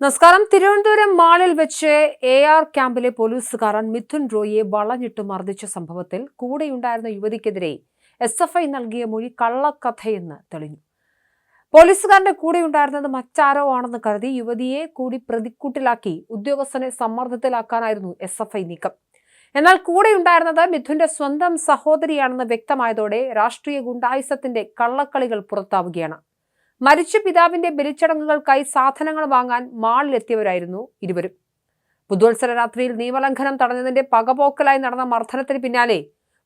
നമസ്കാരം. തിരുവനന്തപുരം മാളിൽ വെച്ച് എ ആർ ക്യാമ്പിലെ പോലീസുകാരൻ മിഥുൻ റോയിയെ വളഞ്ഞിട്ട് മർദ്ദിച്ച സംഭവത്തിൽ കൂടെയുണ്ടായിരുന്ന യുവതിക്കെതിരെ എസ് എഫ് ഐ നൽകിയ മൊഴി കള്ളക്കഥയെന്ന് തെളിഞ്ഞു. പോലീസുകാരന്റെ കൂടെയുണ്ടായിരുന്നത് മറ്റാരോ ആണെന്ന് കരുതി യുവതിയെ കൂടി പ്രതിക്കൂട്ടിലാക്കി ഉദ്യോഗസ്ഥനെ സമ്മർദ്ദത്തിലാക്കാനായിരുന്നു എസ് എഫ് ഐ നീക്കം. എന്നാൽ കൂടെയുണ്ടായിരുന്നത് മിഥുന്റെ സ്വന്തം സഹോദരിയാണെന്ന് വ്യക്തമായതോടെ രാഷ്ട്രീയ ഗുണ്ടായുസത്തിന്റെ കള്ളക്കളികൾ പുറത്താവുകയാണ്. മരിച്ച പിതാവിന്റെ ബലിച്ചടങ്ങുകൾക്കായി സാധനങ്ങൾ വാങ്ങാൻ മാളിലെത്തിയവരായിരുന്നു ഇരുവരും. പുതുവത്സര രാത്രിയിൽ നിയമലംഘനം തടഞ്ഞതിന്റെ പകപോക്കലായി നടന്ന മർദ്ദനത്തിന് പിന്നാലെ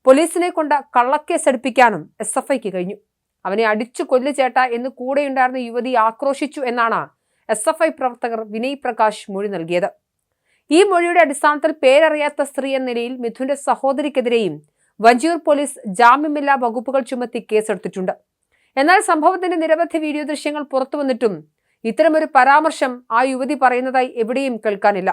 പോലീസിനെ കൊണ്ട് കള്ളക്കേസ് എടുപ്പിക്കാനും എസ് എഫ് ഐക്ക് കഴിഞ്ഞു. അവനെ അടിച്ചു കൊല്ലു ചേട്ട എന്ന് കൂടെയുണ്ടായിരുന്ന യുവതി ആക്രോശിച്ചു എന്നാണ് എസ് എഫ് ഐ പ്രവർത്തകർ വിനയ് പ്രകാശ് മൊഴി നൽകിയത്. ഈ മൊഴിയുടെ അടിസ്ഥാനത്തിൽ പേരറിയാത്ത സ്ത്രീ എന്ന നിലയിൽ മിഥുന്റെ സഹോദരിക്കെതിരെയും വഞ്ചിയൂർ പോലീസ് ജാമ്യമില്ലാ വകുപ്പുകൾ ചുമത്തി കേസെടുത്തിട്ടുണ്ട്. എന്നാൽ സംഭവത്തിന്റെ നിരവധി വീഡിയോ ദൃശ്യങ്ങൾ പുറത്തു വന്നിട്ടും ഇത്തരമൊരു പരാമർശം ആ യുവതി പറയുന്നതായി എവിടെയും കേൾക്കാനില്ല.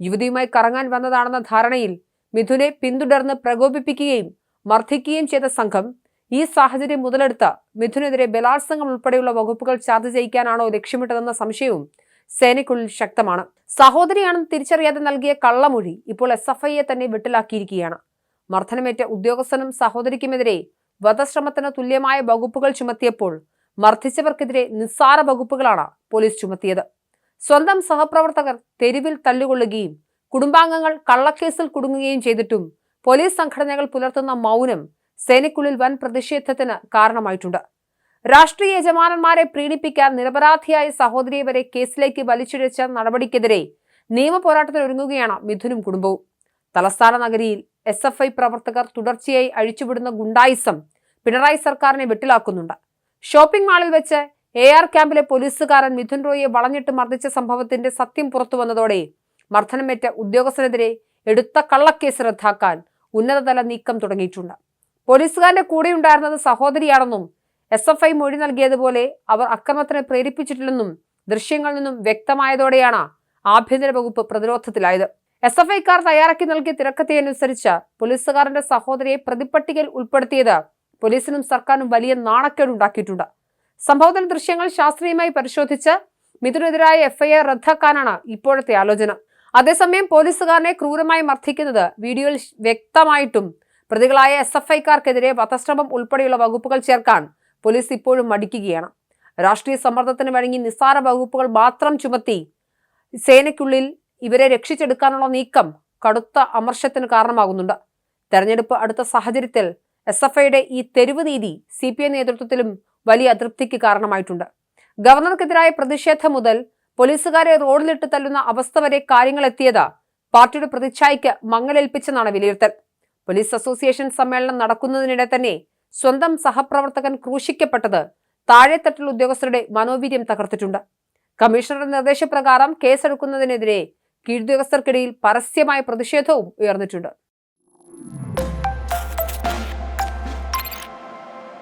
യുവതിയുമായി കറങ്ങാൻ വന്നതാണെന്ന ധാരണയിൽ മിഥുനെ പിന്തുടർന്ന് പ്രകോപിപ്പിക്കുകയും മർദ്ദിക്കുകയും ചെയ്ത സംഘം ഈ സാഹചര്യം മുതലെടുത്ത് മിഥുനെതിരെ ബലാത്സംഗം ഉൾപ്പെടെയുള്ള വകുപ്പുകൾ ചാർജ് ചെയ്യിക്കാനാണോ ലക്ഷ്യമിട്ടതെന്ന സംശയവും സേനയ്ക്കുള്ളിൽ ശക്തമാണ്. സഹോദരിയാണെന്ന് തിരിച്ചറിയാതെ നൽകിയ കള്ളമൊഴി ഇപ്പോൾ എസ് എഫ് ഐയെ തന്നെ വെട്ടിലാക്കിയിരിക്കുകയാണ്. മർദ്ദനമേറ്റ ഉദ്യോഗസ്ഥനും സഹോദരിക്കുമെതിരെ വധശ്രമത്തിന് തുല്യമായ വകുപ്പുകൾ ചുമത്തിയപ്പോൾ മർദ്ദിച്ചവർക്കെതിരെ നിസ്സാര വകുപ്പുകളാണ് പോലീസ് ചുമത്തിയത്. സ്വന്തം സഹപ്രവർത്തകർ തെരുവിൽ തല്ലുകൊള്ളുകയും കുടുംബാംഗങ്ങൾ കള്ളക്കേസിൽ കുടുങ്ങുകയും ചെയ്തിട്ടും പോലീസ് സംഘടനകൾ പുലർത്തുന്ന മൗനം സേനയ്ക്കുള്ളിൽ വൻ പ്രതിഷേധത്തിന് കാരണമായിട്ടുണ്ട്. രാഷ്ട്രീയ യജമാനന്മാരെ പ്രീണിപ്പിക്കാൻ നിരപരാധിയായ സഹോദരിയെ വരെ കേസിലേക്ക് വലിച്ചിഴച്ച നടപടിക്കെതിരെ നിയമ പോരാട്ടത്തിൽ ഒരുങ്ങുകയാണ് മിഥുനും കുടുംബവും. തലസ്ഥാന നഗരിയിൽ എസ് എഫ് ഐ പ്രവർത്തകർ തുടർച്ചയായി അഴിച്ചുവിടുന്ന ഗുണ്ടായിസം പിണറായി സർക്കാരിനെ വെട്ടിലാക്കുന്നുണ്ട്. ഷോപ്പിംഗ് മാളിൽ വെച്ച് എ ആർ ക്യാമ്പിലെ പോലീസുകാരൻ മിഥുൻ റോയിയെ വളഞ്ഞിട്ട് മർദ്ദിച്ച സംഭവത്തിന്റെ സത്യം പുറത്തു വന്നതോടെ മർദ്ദനമേറ്റ ഉദ്യോഗസ്ഥനെതിരെ എടുത്ത കള്ളക്കേസ് റദ്ദാക്കാൻ ഉന്നതതല നീക്കം തുടങ്ങിയിട്ടുണ്ട്. പോലീസുകാരന്റെ കൂടെയുണ്ടായിരുന്നത് സഹോദരിയാണെന്നും എസ് എഫ് ഐ മൊഴി നൽകിയതുപോലെ അവർ അക്രമത്തിന് പ്രേരിപ്പിച്ചിട്ടില്ലെന്നും ദൃശ്യങ്ങളിൽ നിന്നും വ്യക്തമായതോടെയാണ് ആഭ്യന്തര വകുപ്പ് പ്രതിരോധത്തിലായത്. എസ് എഫ് ഐക്കാർ തയ്യാറാക്കി നൽകിയ തിരക്കഥയനുസരിച്ച് പോലീസുകാരന്റെ സഹോദരിയെ പ്രതിപ്പട്ടികയിൽ ഉൾപ്പെടുത്തിയത് പോലീസിനും സർക്കാരിനും വലിയ നാണക്കേടുണ്ടാക്കിയിട്ടുണ്ട്. സംഭവത്തിന് ദൃശ്യങ്ങൾ ശാസ്ത്രീയമായി പരിശോധിച്ച് മിഥുനെതിരായ എഫ്ഐആർ റദ്ദാക്കാനാണ് ഇപ്പോഴത്തെ ആലോചന. അതേസമയം പോലീസുകാരനെ ക്രൂരമായി മർദ്ദിക്കുന്നത് വീഡിയോയിൽ വ്യക്തമായിട്ടും പ്രതികളായ എസ് എഫ് ഐക്കാർക്കെതിരെ വധശ്രമം ഉൾപ്പെടെയുള്ള വകുപ്പുകൾ ചേർക്കാൻ പോലീസ് ഇപ്പോഴും മടിക്കുകയാണ്. രാഷ്ട്രീയ സമ്മർദ്ദത്തിന് വഴങ്ങി നിസ്സാര വകുപ്പുകൾ മാത്രം ചുമത്തി സേനയ്ക്കുള്ളിൽ ഇവരെ രക്ഷിച്ചെടുക്കാനുള്ള നീക്കം കടുത്ത അമർഷത്തിന് കാരണമാകുന്നുണ്ട്. തെരഞ്ഞെടുപ്പ് അടുത്ത സാഹചര്യത്തിൽ എസ് എഫ് ഐയുടെ ഈ തെരുവ് നീതി സി പി ഐ നേതൃത്വത്തിലും വലിയ അതൃപ്തിക്ക് കാരണമായിട്ടുണ്ട്. ഗവർണർക്കെതിരായ പ്രതിഷേധം മുതൽ പോലീസുകാരെ റോഡിലിട്ട് തല്ലുന്ന അവസ്ഥ വരെ കാര്യങ്ങൾ എത്തിയത് പാർട്ടിയുടെ പ്രതിച്ഛായയ്ക്ക് മങ്ങലേൽപ്പിച്ചെന്നാണ് വിലയിരുത്തൽ. പോലീസ് അസോസിയേഷൻ സമ്മേളനം നടക്കുന്നതിനിടെ തന്നെ സ്വന്തം സഹപ്രവർത്തകൻ ക്രൂശിക്കപ്പെട്ടത് താഴെത്തട്ടിൽ ഉദ്യോഗസ്ഥരുടെ മനോവീര്യം തകർത്തിട്ടുണ്ട്. കമ്മീഷണറുടെ നിർദ്ദേശപ്രകാരം കേസെടുക്കുന്നതിനെതിരെ കീഴുദ്യോഗസ്ഥർക്കിടയിൽ പരസ്യമായ പ്രതിഷേധവും ഉയർന്നിട്ടുണ്ട്